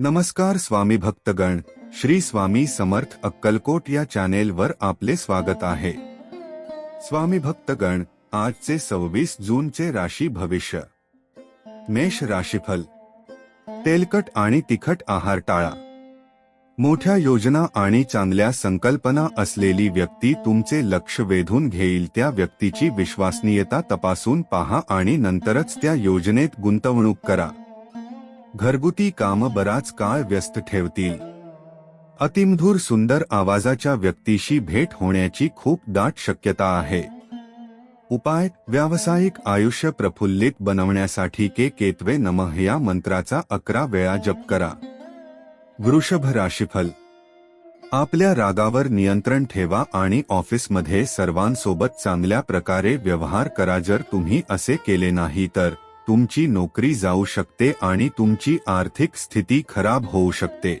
नमस्कार स्वामी भक्तगण श्री स्वामी समर्थ अक्कलकोट या चॅनेलवर आपले स्वागत आहे. स्वामी भक्तगण आजचे सव्वीस जूनचे राशी भविष्य. मेष राशीफल. तेलकट आणि तिखट आहार टाळा. मोठ्या योजना आणि चांगल्या संकल्पना असलेली व्यक्ती तुमचे लक्ष वेधून घेईल त्या व्यक्तीची विश्वसनीयता तपासून पहा आणि नंतरच त्या योजनेत गुंतवणूक करा. घरगुती काम बराच काळ व्यस्त ठेवतील. अतिमधूर सुंदर आवाजाच्या व्यक्तीशी भेट होण्याची खूप दाट शक्यता आहे. उपाय व्यावसायिक आयुष्य प्रफुल्लित बनवण्यासाठी के केतवे नमः या मंत्राचा अकरा वेळा जप करा. वृषभ राशीफल. आपल्या रागावर नियंत्रण ठेवा आणि ऑफिसमध्ये सर्वांसोबत चांगल्या प्रकारे व्यवहार करा जर तुम्ही असे केले नाही तर. तुमची नोकरी जाऊ शकते आणि तुमची आर्थिक स्थिती खराब होऊ शकते.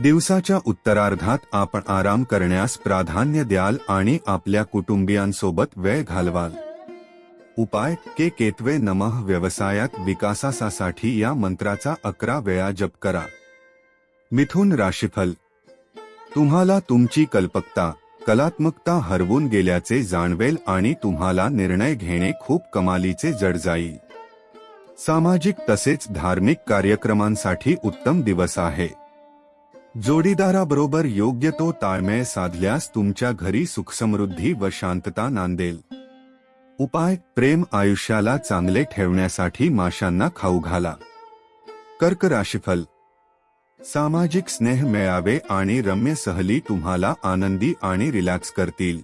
दिवसाच्या उत्तरार्धात आपण आराम करण्यास प्राधान्य द्याल आणि आपल्या कुटुंबियांसोबत वेळ घालवाल. उपाय के केतवे नमः व्यवसायात विकासासाठी या मंत्राचा अकरा वेळा जप करा. मिथुन राशीफल. तुम्हाला तुमची कल्पकता कलात्मकता हरवून गेल्याचे जाणवेल आणि तुम्हाला निर्णय घेणे खूप कमालीचे जड जाईल. सामाजिक तसेच धार्मिक कार्यक्रमांसाठी उत्तम दिवस आहे. जोडीदाराबरोबर योग्य तो ताळमेळ साधल्यास तुमच्या घरी सुखसमृद्धी व शांतता नांदेल. उपाय प्रेम आयुष्याला चांगले ठेवण्यासाठी माशांना खाऊ घाला. कर्क राशीफल. सामाजिक स्नेह मिळावे आणि रम्य सहली तुम्हाला आनंदी आणि रिलॅक्स करतील.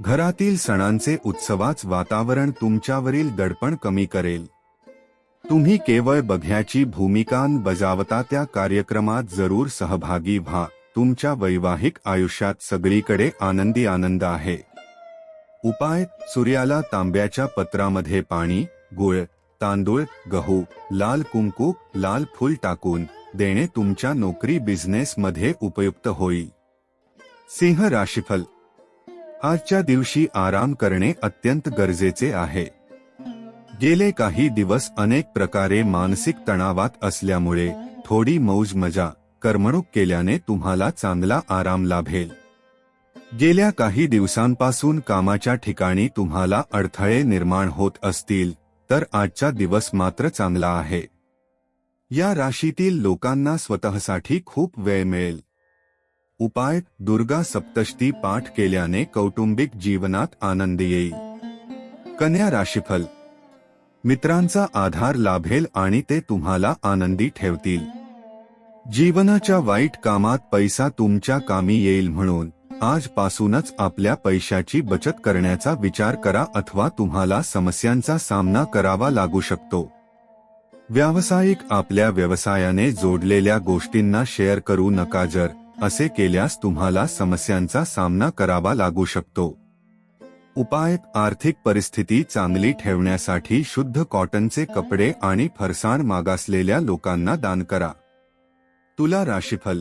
घरातील सणांचे उत्सवाच वातावरण तुमच्यावरील दडपण कमी करेल. तुम्ही केवळ बघ्याची भूमिका बजावता त्या कार्यक्रमात जरूर सहभागी व्हा. तुमच्या वैवाहिक आयुष्यात सगळीकडे आनंदी आनंद आहे. उपाय सूर्याला तांब्याच्या पत्रामध्ये पाणी गुळ तांदूळ गहू लाल कुंकू लाल फूल टाकून देणे तुमच्या नोकरी बिझनेस मध्ये उपयुक्त होईल. सिंह राशीफल. आजच्या दिवशी आराम करणे अत्यंत गरजेचे आहे. गेले काही दिवस अनेक प्रकारे मानसिक तणावात असल्यामुळे थोडी मौज मजा करमणूक केल्याने तुम्हाला चांगला आराम लाभेल. गेल्या काही दिवसांपासून कामाच्या ठिकाणी तुम्हाला अडथळे निर्माण होत असतील तर आजचा दिवस मात्र चांगला आहे. या राशीतील लोकांना स्वतःसाठी खूप वेळ मिळेल. उपाय दुर्गा सप्तष्टी पाठ केल्याने कौटुंबिक जीवनात आनंद येईल. कन्या राशीफल मित्रांचा आधार लाभेल आणि ते तुम्हाला आनंदी ठेवतील. जीवनाच्या वाईट कामात पैसा तुमच्या कामी येईल म्हणून आजपासूनच आपल्या पैशाची बचत करण्याचा विचार करा अथवा तुम्हाला समस्यांचा सामना करावा लागू शकतो. व्यावसायिक आपल्या व्यवसायाने जोडलेल्या गोष्टींना शेअर करू नका जर असे केल्यास तुम्हाला समस्यांचा सामना करावा लागू शकतो. उपाय आर्थिक परिस्थिती चांगली ठेवण्यासाठी शुद्ध कॉटनचे कपडे आणि फरसाण मागासलेल्या लोकांना दान करा. तुला राशीफल.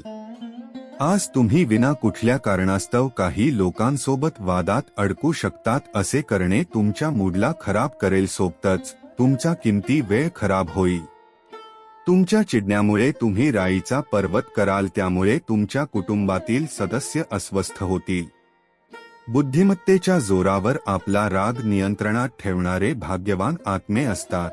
आज तुम्ही विना कुठल्या कारणास्तव काही लोकांसोबत वादात अडकू शकतात असे करणे तुमच्या मूडला खराब करेल सोबतच तुमचा किमती वेळ खराब होईल. तुमच्या चिडण्यामुळे तुम्ही राईचा पर्वत कराल त्यामुळे तुमच्या कुटुंबातील सदस्य अस्वस्थ होतील. बुद्धिमत्तेच्या जोरावर आपला राग नियंत्रणात ठेवणारे भाग्यवान आत्मे असतात.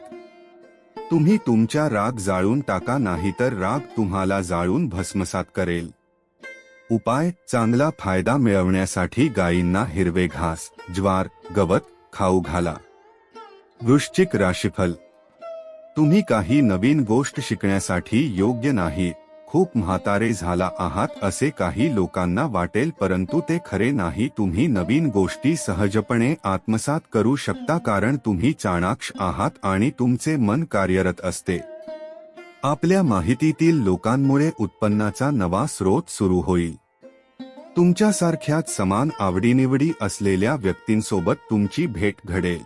तुम्ही तुमच्या राग जाळून टाका नाहीतर राग तुम्हाला जाळून भस्मसात करेल. उपाय चांगला फायदा मिळवण्यासाठी गायींना हिरवे घास ज्वार गवत खाऊ घाला. वृश्चिक राशीफल. तुम्ही काही नवीन गोष्ट शिकण्यासाठी योग्य नाही. खूप म्हातारे झाला आहात असे काही लोकांना वाटेल परंतु ते खरे नाही. तुम्ही नवीन गोष्टी सहजपणे आत्मसात करू शकता कारण तुम्ही चाणाक्ष आहात आणि तुमचे मन कार्यरत असते. आपल्या माहितीतील लोकांमुळे उत्पन्नाचा नवा स्रोत सुरू होईल. तुमच्यासारख्याच समान आवडीनिवडी असलेल्या व्यक्तींसोबत तुमची भेट घडेल.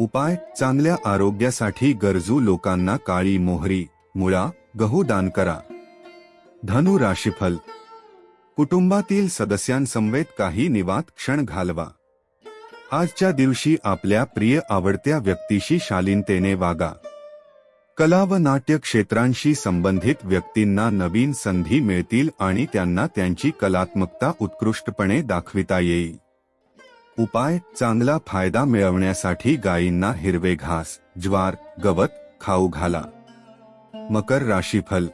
उपाय चांगल्या आरोग्यासाठी गरजू लोकांना काळी मोहरी मुळा गहू दान करा. धनु राशीफल. कुटुंबातील सदस्यांसमवेत काही निवात क्षण घालवा. आजच्या दिवशी आपल्या प्रिय आवडत्या व्यक्तीशी शालीनतेने वागा. कला व नाट्य क्षेत्रांशी संबंधित व्यक्तींना नवीन संधी मिळतील आणि त्यांना त्यांची कलात्मकता उत्कृष्टपणे दाखविता येईल. उपाय चांगला फायदा मिळवण्यासाठी गायींना हिरवे घास ज्वार गवत खाऊ घाला. मकर राशीफल.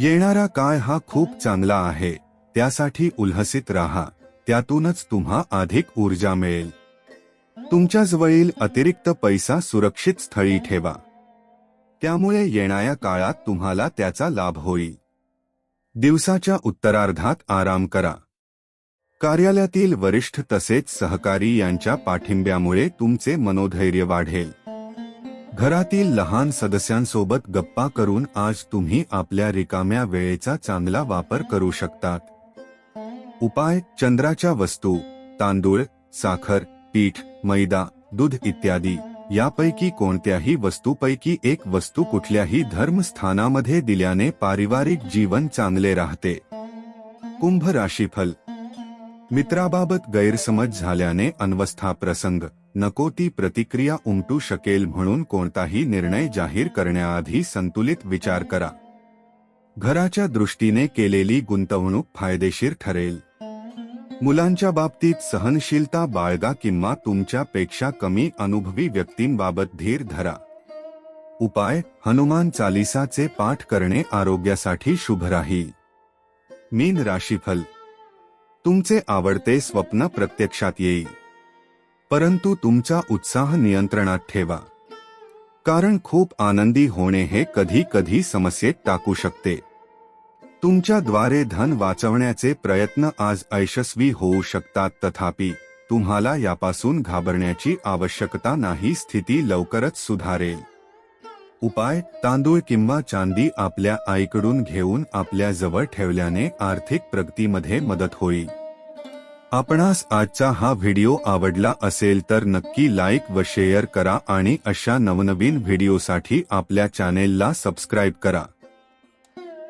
येणारा काळ हा खूप चांगला आहे. त्यासाठी उल्हसित राहा. त्यातूनच तुम्हा अधिक ऊर्जा मिळेल. तुमच्याजवळील अतिरिक्त पैसा सुरक्षित स्थळी ठेवा. त्यामुळे येणाऱ्या काळात तुम्हाला त्याचा लाभ होईल. दिवसाच्या उत्तरार्धात आराम करा. कार्यालयातील वरिष्ठ तसेच सहकारी यांच्या पाठिंब्यामुळे तुमचे मनोधैर्य वाढेल. घरातील लहान सदस्यांसोबत गप्पा करून आज तुम्ही आपल्या रिकाम्या वेळेचा चांगला वापर करू शकतात. उपाय चंद्राच्या वस्तू तांदूळ साखर पीठ मैदा दूध इत्यादी. यापैकी कोणत्याही वस्तूपैकी एक वस्तू कुठल्याही धर्मस्थानामध्ये दिल्याने पारिवारिक जीवन चांगले राहते. कुंभ राशीफल मित्राबाबत गैरसमज झाल्याने अन्वस्था प्रसंग नको ती प्रतिक्रिया उमटू शकेल म्हणून कोणताही निर्णय जाहीर करण्याआधी संतुलित विचार करा. घराच्या दृष्टीने केलेली गुंतवणूक फायदेशीर ठरेल. मुलांच्या बाबतीत सहनशीलता बाळगा किंवा तुमच्यापेक्षा कमी अनुभवी व्यक्तींबाबत धीर धरा. उपाय हनुमान चालिसाचे पाठ करणे आरोग्यासाठी शुभ राहील. मीन राशीफल तुमचे आवडते स्वप्न प्रत्यक्षात येईल. परंतु तुमचा उत्साह नियंत्रणात ठेवा. कारण खूप आनंदी होणे हे कधी कधी समस्येत टाकू शकते. तुमच्याद्वारे धन वाचवण्याचे प्रयत्न आज यशस्वी होऊ शकतात तथापि तुम्हाला यापासून घाबरण्याची आवश्यकता नाही स्थिती लवकरच सुधारेल. उपाय तांदूळ किंवा चांदी आपल्या आईकडून घेऊन आपल्या जवळ ठेवल्याने आर्थिक प्रगतीमध्ये मदत होईल. आपणास आजचा हा व्हिडिओ आवडला असेल तर नक्की लाईक व शेअर करा आणि अशा नवनवीन व्हिडिओसाठी आपल्या चॅनेलला सबस्क्राईब करा.